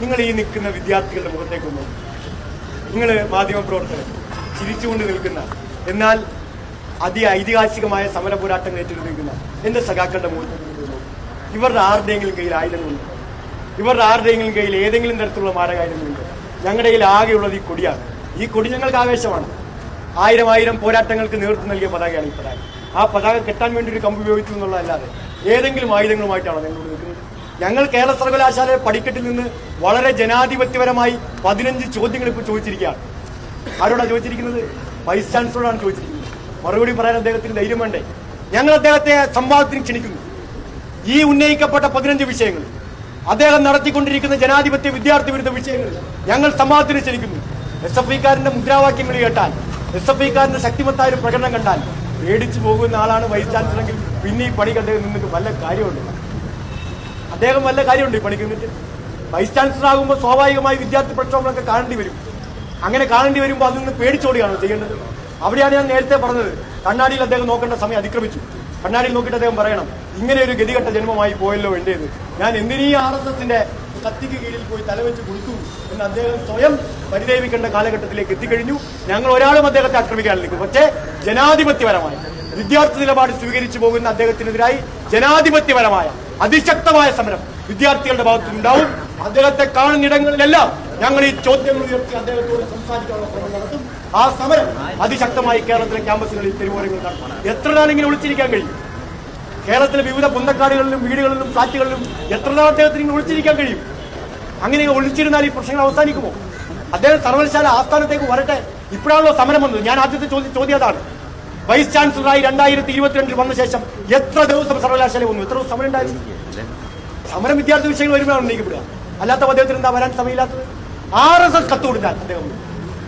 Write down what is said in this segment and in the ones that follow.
നിങ്ങൾ ഈ നിൽക്കുന്ന വിദ്യാർത്ഥികളുടെ മുഖത്തേക്ക് നോക്കും നിങ്ങൾ മാധ്യമപ്രവർത്തകർ ചിരിച്ചുകൊണ്ട് നിൽക്കുന്ന എന്നാൽ അതി ഐതിഹാസികമായ സമര പോരാട്ടങ്ങൾ ഏറ്റെടുത്തിരിക്കുന്ന എന്റെ സഖാക്കളുടെ മുഖത്തേക്ക് നോക്കും ഇവരുടെ ആരുടെയെങ്കിലും കയ്യിൽ ആയുധങ്ങളുണ്ട്? ഇവരുടെ ആരുടെയെങ്കിലും കയ്യിൽ ഏതെങ്കിലും തരത്തിലുള്ള മാരകായുധങ്ങളുണ്ട്? ഞങ്ങളുടെ കയ്യിൽ ആകെയുള്ളത് ഈ കൊടിയാണ്. ഈ കൊടി ഞങ്ങൾക്ക് ആവേശമാണ്. ആയിരം ആയിരം പോരാട്ടങ്ങൾക്ക് നേതൃത്വം നൽകിയ പതാകയാണ് ഈ പതാക. ആ പതാക കെട്ടാൻ വേണ്ടി ഒരു കമ്പ് ഉപയോഗിച്ചു എന്നുള്ളതല്ലാതെ ഏതെങ്കിലും ആയുധങ്ങളുമായിട്ടാണ് ഞങ്ങളോട് നിൽക്കുന്നത്? ഞങ്ങൾ കേരള സർവകലാശാലയുടെ പടിക്കെട്ടിൽ നിന്ന് വളരെ ജനാധിപത്യപരമായി പതിനഞ്ച് ചോദ്യങ്ങൾ ഇപ്പോൾ ചോദിച്ചിരിക്കുകയാണ്. ആരോടാണ് ചോദിച്ചിരിക്കുന്നത്? വൈസ് ചാൻസലറോടാണ് ചോദിച്ചിരിക്കുന്നത്. മറുപടി പറയാൻ അദ്ദേഹത്തിന് ധൈര്യം വേണ്ടേ? ഞങ്ങൾ അദ്ദേഹത്തെ സംവാദത്തിന് ക്ഷണിക്കുന്നു. ഈ ഉന്നയിക്കപ്പെട്ട പതിനഞ്ച് വിഷയങ്ങൾ അദ്ദേഹം നടത്തിക്കൊണ്ടിരിക്കുന്ന ജനാധിപത്യ വിദ്യാർത്ഥി വിരുദ്ധ വിഷയങ്ങൾ ഞങ്ങൾ സംവാദത്തിന് ക്ഷണിക്കുന്നു. എസ് എഫ് ഐക്കാരന്റെ മുദ്രാവാക്യങ്ങൾ കേട്ടാൽ എസ് എഫ് ഐക്കാരന്റെ ശക്തിമത്തായ ഒരു പ്രകടനം കണ്ടാൽ പേടിച്ചു പോകുന്ന ആളാണ് വൈസ് ചാൻസലർ ചാൻസലറെങ്കിൽ പിന്നെ ഈ പണി കണ്ടത് നിന്നിട്ട് വല്ല കാര്യമുണ്ട്? അദ്ദേഹം വല്ല കാര്യമുണ്ട് ഈ പണിക്ക് നിന്നിട്ട്? വൈസ് ചാൻസലർ ആകുമ്പോൾ സ്വാഭാവികമായി വിദ്യാർത്ഥി പ്രക്ഷോഭങ്ങളൊക്കെ കാണേണ്ടി വരും. അങ്ങനെ കാണേണ്ടി വരുമ്പോൾ അതിൽ നിന്ന് പേടിച്ചോടിയാണ് ചെയ്യേണ്ടത്? അവിടെയാണ് ഞാൻ നേരത്തെ പറഞ്ഞത്. കണ്ണാടിയിൽ അദ്ദേഹം നോക്കേണ്ട സമയം അതിക്രമിച്ചു. കണ്ണാടിയിൽ നോക്കിയിട്ട് അദ്ദേഹം പറയണം ഇങ്ങനെ ഒരു ഗതികെട്ട ജന്മമായി പോയല്ലോ വേണ്ടത് ഞാൻ എന്തിനീ ആർ എസ് എസിന്റെ കത്തിക്ക് കീഴിൽ പോയി തലവെച്ച് കൊടുത്തു എന്ന് അദ്ദേഹം സ്വയം പരിദേവിക്കേണ്ട കാലഘട്ടത്തിലേക്ക് എത്തിക്കഴിഞ്ഞു. ഞങ്ങൾ ഒരാളും അദ്ദേഹത്തെ ആക്രമിക്കാൻ നിൽക്കും. പക്ഷേ ജനാധിപത്യപരമായി വിദ്യാർത്ഥി നിലപാട് സ്വീകരിച്ചു പോകുന്ന അദ്ദേഹത്തിനെതിരായി ജനാധിപത്യപരമായ അതിശക്തമായ സമരം വിദ്യാർത്ഥികളുടെ ഭാഗത്തുനിന്നുണ്ടാവും. അദ്ദേഹത്തെ അദ്ദേഹത്തെ കാണുന്നിടങ്ങളിലെല്ലാം ഞങ്ങൾ ഈ ചോദ്യങ്ങൾ ഉയർത്തി അദ്ദേഹത്തോട് സംസാരിക്കാനുള്ള ശ്രമം നടത്തും. ആ സമരം അതിശക്തമായി കേരളത്തിലെ ക്യാമ്പസുകളിൽ തെരുവോരങ്ങൾ നടത്തും എത്ര ഒളിച്ചിരിക്കാൻ കഴിയും? കേരളത്തിലെ വിവിധ പൊന്തക്കാടുകളിലും വീടുകളിലും ഫ്ലാറ്റുകളിലും എത്ര നാൾ അദ്ദേഹത്തിന് ഇങ്ങനെ ഒളിച്ചിരിക്കാൻ കഴിയും? അങ്ങനെ ഒളിച്ചിരുന്നാൽ ഈ പ്രശ്നങ്ങൾ അവസാനിക്കുമോ? അദ്ദേഹം സർവകലാശാല ആസ്ഥാനത്തേക്ക് വരട്ടെ. ഇപ്പോഴാണല്ലോ സമരം വന്നത്. ഞാൻ ആദ്യത്തെ ചോദ്യം ചോദ്യം അതാണ്. വൈസ് ചാൻസലറായി രണ്ടായിരത്തി ഇരുപത്തിരണ്ടിൽ വന്ന ശേഷം എത്ര ദിവസം സർവകലാശാല വന്നു എത്ര ദിവസം സമരമുണ്ടായിരുന്നു സമരം വിദ്യാർത്ഥി വിഷയങ്ങൾ വരുമ്പോഴാണ് ഉന്നയിക്കപ്പെടുക അല്ലാത്ത അദ്ദേഹത്തിന് എന്താ വരാൻ സമയമില്ലാത്തത് ആർ എസ് എസ് കത്ത് കൊടുത്താൽ അദ്ദേഹം.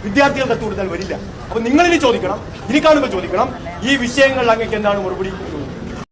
വിദ്യാർത്ഥികൾ കത്ത് കൊടുത്താൽ വരില്ല അപ്പൊ നിങ്ങളിനി ചോദിക്കണം ഇനി കാണുമ്പോൾ ചോദിക്കണം ഈ വിഷയങ്ങളിൽ അങ്ങേക്ക് എന്താണ് മറുപടി.